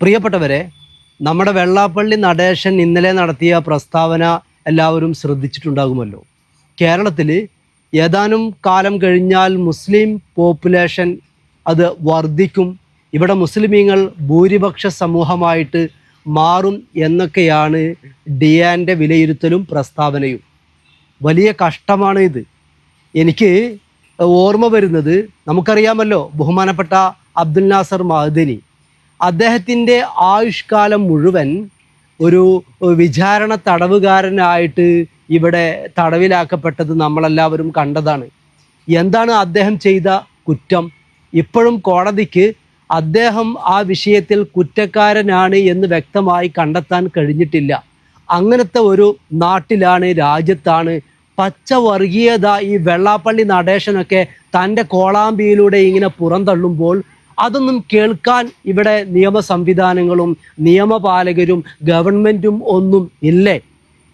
പ്രിയപ്പെട്ടവരെ നമ്മുടെ വെള്ളാപ്പള്ളി നടേശൻ ഇന്നലെ നടത്തിയ പ്രസ്താവന എല്ലാവരും ശ്രദ്ധിച്ചിട്ടുണ്ടാകുമല്ലോ. കേരളത്തിൽ ഏതാനും കാലം കഴിഞ്ഞാൽ മുസ്ലിം പോപ്പുലേഷൻ അത് വർദ്ധിക്കും. ഇവിടെ മുസ്ലിമീങ്ങൾ ഭൂരിപക്ഷ സമൂഹമായിട്ട് മാറും എന്നൊക്കെയാണ് ഡിയാന്റെ വിലയിരുത്തലും പ്രസ്താവനയും. വലിയ കഷ്ടമാണ് ഇത്. എനിക്ക് ഓർമ്മ വരുന്നത് നമുക്കറിയാമല്ലോ ബഹുമാനപ്പെട്ട അബ്ദുൽ നാസർ മഹദനി. അദ്ദേഹത്തിന്റെ ആയുഷ്കാലം മുഴുവൻ ഒരു വിചാരണ തടവുകാരനായിട്ട് ഇവിടെ തടവിലാക്കപ്പെട്ടത് നമ്മളെല്ലാവരും കണ്ടതാണ്. എന്താണ് അദ്ദേഹം ചെയ്ത കുറ്റം? ഇപ്പോഴും കോടതിക്ക് അദ്ദേഹം ആ വിഷയത്തിൽ കുറ്റക്കാരനാണ് എന്ന് വ്യക്തമായി കണ്ടെത്താൻ കഴിഞ്ഞിട്ടില്ല. അങ്ങനത്തെ ഒരു നാട്ടിലാണ് രാജ്യത്താണ്. പച്ച വർഗീയത ഈ വെള്ളാപ്പള്ളി നടേശനൊക്കെ തന്റെ കോളാമ്പിയിലൂടെ ഇങ്ങനെ പുറന്തള്ളുമ്പോൾ അതൊന്നും കേൾക്കാൻ ഇവിടെ നിയമ സംവിധാനങ്ങളും നിയമപാലകരും ഗവൺമെന്റും ഒന്നും ഇല്ലേ?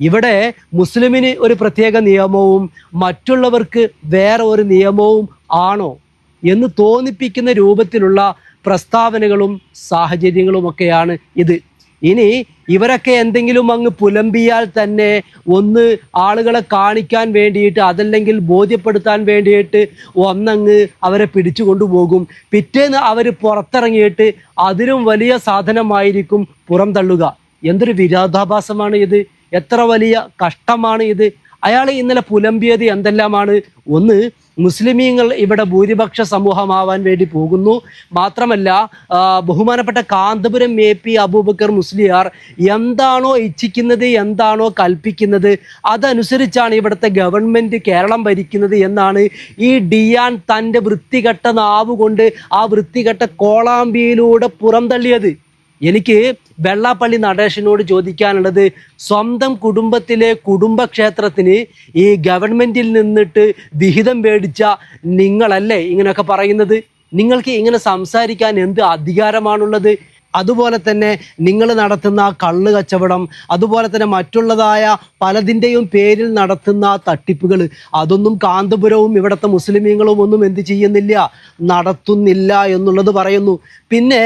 ഇവിടെ മുസ്ലിമിന് ഒരു പ്രത്യേക നിയമവും മറ്റുള്ളവർക്ക് വേറെ ഒരു നിയമവും ആണോ എന്ന് തോന്നിപ്പിക്കുന്ന രൂപത്തിലുള്ള പ്രസ്താവനകളും സാഹചര്യങ്ങളുമൊക്കെയാണ് ഇത്. ഇനി ഇവരൊക്കെ എന്തെങ്കിലും അങ്ങ് പുലമ്പിയാൽ തന്നെ ഒന്ന് ആളുകളെ കാണിക്കാൻ വേണ്ടിയിട്ട് അതല്ലെങ്കിൽ ബോധ്യപ്പെടുത്താൻ വേണ്ടിയിട്ട് ഒന്നങ്ങ് അവരെ പിടിച്ചു കൊണ്ടുപോകും. പിറ്റേന്ന് അവർ പുറത്തിറങ്ങിയിട്ട് അതിലും വലിയ സാധനമായിരിക്കും പുറംതള്ളുക എന്തൊരു വിരോധാഭാസമാണ് ഇത്. എത്ര വലിയ കഷ്ടമാണ് ഇത്. അയാൾ ഇന്നലെ പുലമ്പിയത് എന്തെല്ലാമാണ്? ഒന്ന് മുസ്ലിമീങ്ങൾ ഇവിടെ ഭൂരിപക്ഷ സമൂഹമാവാൻ വേണ്ടി പോകുന്നു. മാത്രമല്ല ബഹുമാനപ്പെട്ട കാന്തപുരം എ പി അബൂബക്കർ മുസ്ലിയാർ എന്താണോ ഇച്ഛിക്കുന്നത് എന്താണോ കൽപ്പിക്കുന്നത് അതനുസരിച്ചാണ് ഇവിടുത്തെ ഗവൺമെന്റ് കേരളം ഭരിക്കുന്നത് എന്നാണ് ഈ ഡിയാൻ തന്റെ വൃത്തികെട്ട നാവ് കൊണ്ട് ആ വൃത്തികെട്ട കോളാമ്പിയിലൂടെ പുറന്തള്ളിയത് എനിക്ക് വെള്ളാപ്പള്ളി നടേശനോട് ചോദിക്കാനുള്ളത് സ്വന്തം കുടുംബത്തിലെ കുടുംബക്ഷേത്രത്തിന് ഈ ഗവൺമെന്റിൽ നിന്നിട്ട് വിഹിതം മേടിച്ച നിങ്ങളല്ലേ ഇങ്ങനെയൊക്കെ പറയുന്നത്? നിങ്ങൾക്ക് ഇങ്ങനെ സംസാരിക്കാൻ എന്ത് അധികാരമാണുള്ളത്? അതുപോലെ തന്നെ നിങ്ങൾ നടത്തുന്ന കള്ള് കച്ചവടം അതുപോലെ തന്നെ മറ്റുള്ളതായ പലതിന്റെയും പേരിൽ നടത്തുന്ന തട്ടിപ്പുകൾ അതൊന്നും കാന്തപുരവും ഇവിടുത്തെ മുസ്ലിമീങ്ങളും ഒന്നും എന്ത് ചെയ്യുന്നില്ല നടത്തുന്നില്ല എന്നുള്ളത് പറയുന്നു. പിന്നെ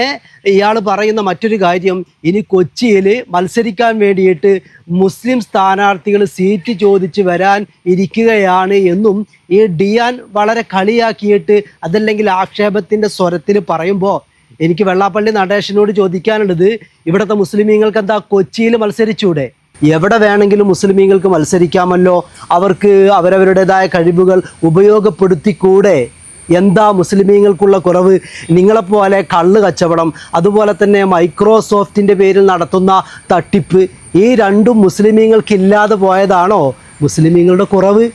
ഇയാൾ പറയുന്ന മറ്റൊരു കാര്യം ഇനി കൊച്ചിയിൽ മത്സരിക്കാൻ വേണ്ടിയിട്ട് മുസ്ലിം സ്ഥാനാർത്ഥികൾ സീറ്റ് ചോദിച്ച് വരാൻ ഇരിക്കുകയാണ് എന്നും ഈ ഡിയാൻ വളരെ കളിയാക്കിയിട്ട് അതല്ലെങ്കിൽ ആക്ഷേപത്തിന്റെ സ്വരത്തിൽ പറയുമ്പോൾ എനിക്ക് വെള്ളാപ്പള്ളി നടേശനോട് ചോദിക്കാനുള്ളത് ഇവിടുത്തെ മുസ്ലിമീങ്ങൾക്ക് എന്താ കൊച്ചിയിൽ മത്സരിച്ചൂടെ? എവിടെ വേണമെങ്കിലും മുസ്ലിമീങ്ങൾക്ക് മത്സരിക്കാമല്ലോ? അവർക്ക് അവരവരുടേതായ കഴിവുകൾ ഉപയോഗപ്പെടുത്തിക്കൂടെ? എന്താ മുസ്ലിമീങ്ങൾക്കുള്ള കുറവ്? നിങ്ങളെപ്പോലെ കള്ള് കച്ചവടം അതുപോലെ തന്നെ മൈക്രോസോഫ്റ്റിന്റെ പേരിൽ നടത്തുന്ന തട്ടിപ്പ് ഈ രണ്ടും മുസ്ലിമീങ്ങൾക്കില്ലാതെ പോയതാണോ മുസ്ലിമീങ്ങളുടെ കുറവ്?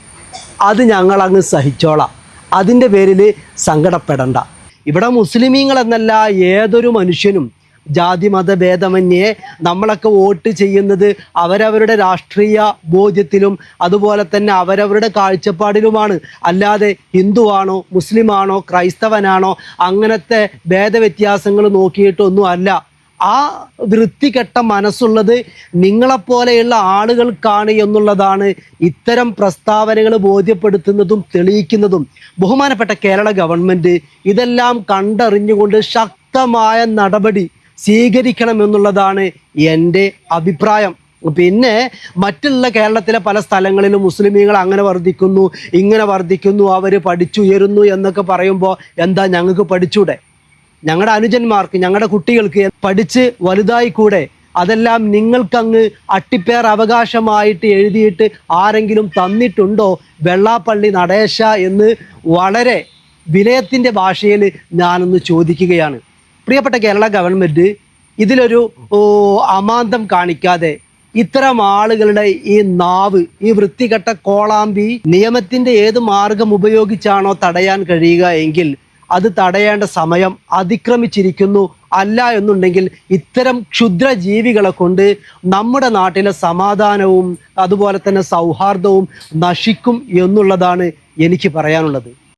അത് ഞങ്ങളങ്ങ് സഹിച്ചോളാം. അതിന്റെ പേരിൽ സങ്കടപ്പെടണ്ട. ഇവിടെ മുസ്ലിമീങ്ങൾ എന്നല്ല ഏതൊരു മനുഷ്യനും ജാതി മത ഭേദമന്യേ നമ്മളൊക്കെ വോട്ട് ചെയ്യുന്നത് അവരവരുടെ രാഷ്ട്രീയ ബോധ്യത്തിലും അതുപോലെ തന്നെ അവരവരുടെ കാഴ്ചപ്പാടിലുമാണ്. അല്ലാതെ ഹിന്ദുവാണോ മുസ്ലിമാണോ ക്രൈസ്തവനാണോ അങ്ങനത്തെ ഭേദവ്യത്യാസങ്ങൾ നോക്കിയിട്ടൊന്നും അല്ല ആ വൃത്തികെട്ട മനസ്സുള്ളത് നിങ്ങളെപ്പോലെയുള്ള ആളുകൾക്കാണ് എന്നുള്ളതാണ് ഇത്തരം പ്രസ്താവനകൾ ബോധ്യപ്പെടുത്തുന്നതും തെളിയിക്കുന്നതും. ബഹുമാനപ്പെട്ട കേരള ഗവൺമെന്റ് ഇതെല്ലാം കണ്ടറിഞ്ഞുകൊണ്ട് ശക്തമായ നടപടി സ്വീകരിക്കണമെന്നുള്ളതാണ് എന്റെ അഭിപ്രായം. പിന്നെ മറ്റുള്ള കേരളത്തിലെ പല സ്ഥലങ്ങളിലും മുസ്ലിമീങ്ങൾ അങ്ങനെ വർദ്ധിക്കുന്നു ഇങ്ങനെ വർദ്ധിക്കുന്നു അവർ പഠിച്ചുയരുന്നു എന്നൊക്കെ പറയുമ്പോൾ എന്താ ഞങ്ങൾക്ക് പഠിച്ചൂടെ? ഞങ്ങളുടെ അനുജന്മാർക്ക് ഞങ്ങളുടെ കുട്ടികൾക്ക് പഠിച്ച് വലുതായി കൂടെ അതെല്ലാം നിങ്ങൾക്കങ്ങ് അട്ടിപ്പേർ അവകാശമായിട്ട് എഴുതിയിട്ട് ആരെങ്കിലും തന്നിട്ടുണ്ടോ? വെള്ളാപ്പള്ളി നടേശ എന്ന് വളരെ വിനയത്തിന്റെ ഭാഷയിൽ ഞാനൊന്ന് ചോദിക്കുകയാണ്. പ്രിയപ്പെട്ട കേരള ഗവൺമെന്റ് ഇതിലൊരു അമാന്തം കാണിക്കാതെ ഇത്തരം ആളുകളുടെ ഈ നാവ് ഈ വൃത്തികെട്ട കോളാമ്പി നിയമത്തിന്റെ ഏത് മാർഗം ഉപയോഗിച്ചാണോ തടയാൻ കഴിയുക എങ്കിൽ അത് തടയേണ്ട സമയം അതിക്രമിച്ചിരിക്കുന്നു അല്ല എന്നുണ്ടെങ്കിൽ ഇത്തരം ക്ഷുദ്ര ജീവികളെ കൊണ്ട് നമ്മുടെ നാട്ടിലെ സമാധാനവും അതുപോലെ തന്നെ സൗഹാർദ്ദവും നശിക്കും എന്നുള്ളതാണ് എനിക്ക് പറയാനുള്ളത്.